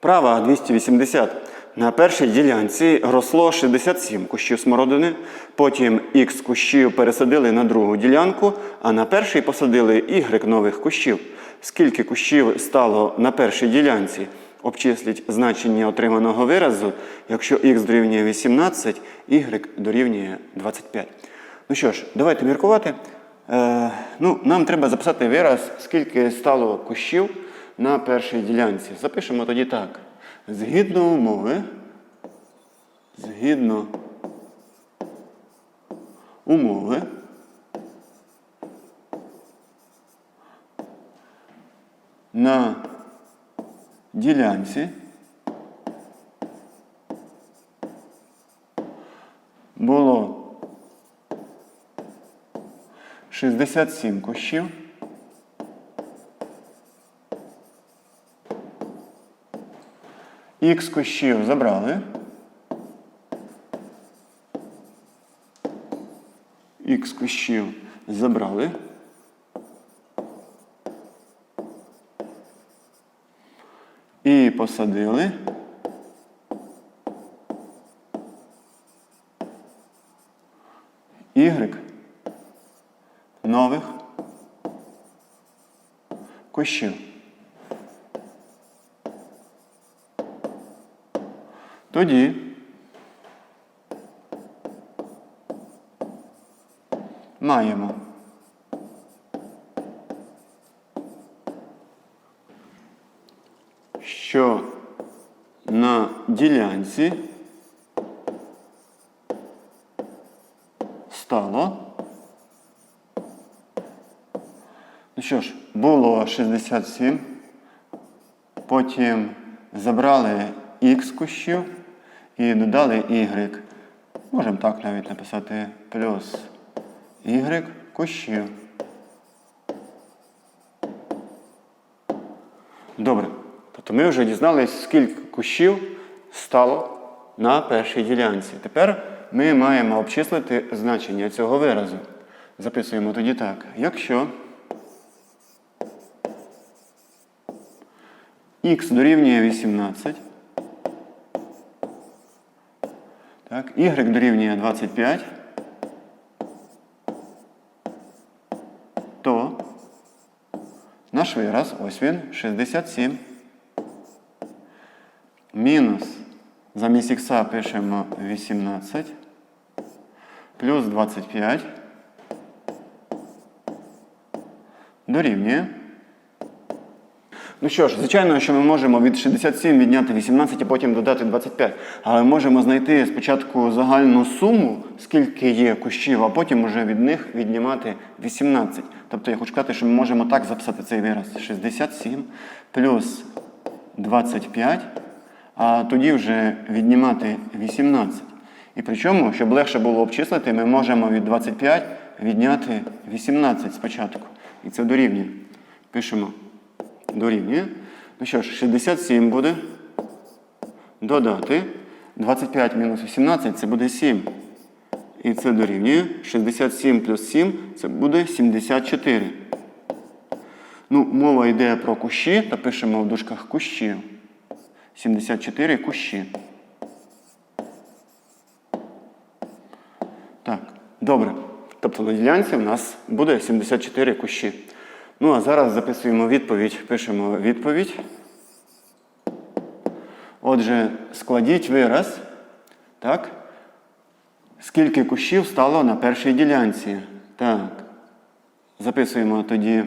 Вправа 280. На першій ділянці росло 67 кущів смородини, потім х кущів пересадили на другу ділянку, а на першій посадили y нових кущів. Скільки кущів стало на першій ділянці? Обчисліть значення отриманого виразу, якщо х дорівнює 18, y дорівнює 25. Ну що ж, давайте міркувати. Е, ну, нам треба записати вираз, скільки стало кущів на першій ділянці. Запишемо тоді так. Згідно умови, згідно умови, на ділянці було 67 кущів. Х кущів забрали. Х кущів забрали. І посадили. Y нових кущів. Тоді. Маємо. Що на ділянці стало. Ну що ж, було 67, потім забрали х кущів і додали y. Можемо так навіть написати плюс y кущів. Добре. Тобто ми вже дізналися, скільки кущів стало на першій ділянці. Тепер ми маємо обчислити значення цього виразу. Записуємо тоді так. Якщо х дорівнює 18, так, y дорівнює 25, то наш вираз, ось він, 67. Мінус, замість х пишемо 18, плюс 25, дорівнює. Ну що ж, звичайно, що ми можемо від 67 відняти 18 і потім додати 25. Але можемо знайти спочатку загальну суму, скільки є кущів, а потім вже від них віднімати 18. Тобто я хочу сказати, що ми можемо так записати цей вираз. 67 плюс 25, а тоді вже віднімати 18. І причому, щоб легше було обчислити, ми можемо від 25 відняти 18 спочатку. І це дорівнює. Пишемо дорівнює. Ну що ж, 67 буде. Додати. 25 мінус 18 це буде 7. І це дорівнює. 67 плюс 7 це буде 74. Ну, мова йде про кущі, то пишемо в дужках кущі. 74 кущі. Так, добре. Тобто на ділянці в нас буде 74 кущі. Ну, а зараз записуємо відповідь, пишемо відповідь. Отже, складіть вираз. Так? Скільки кущів стало на першій ділянці? Так. Записуємо тоді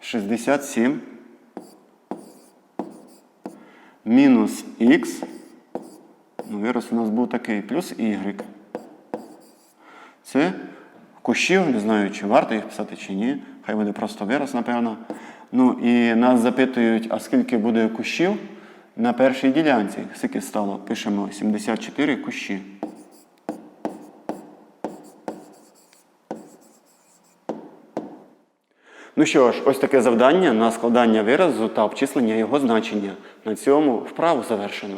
67 мінус х. Ну, вираз у нас був такий, плюс y. Це кущів, не знаю, чи варто їх писати, чи ні. Хай буде просто вираз, напевно. Ну і нас запитують, а скільки буде кущів на першій ділянці? Скільки стало? Пишемо 74 кущі. Ну що ж, ось таке завдання на складання виразу та обчислення його значення. На цьому вправу завершено.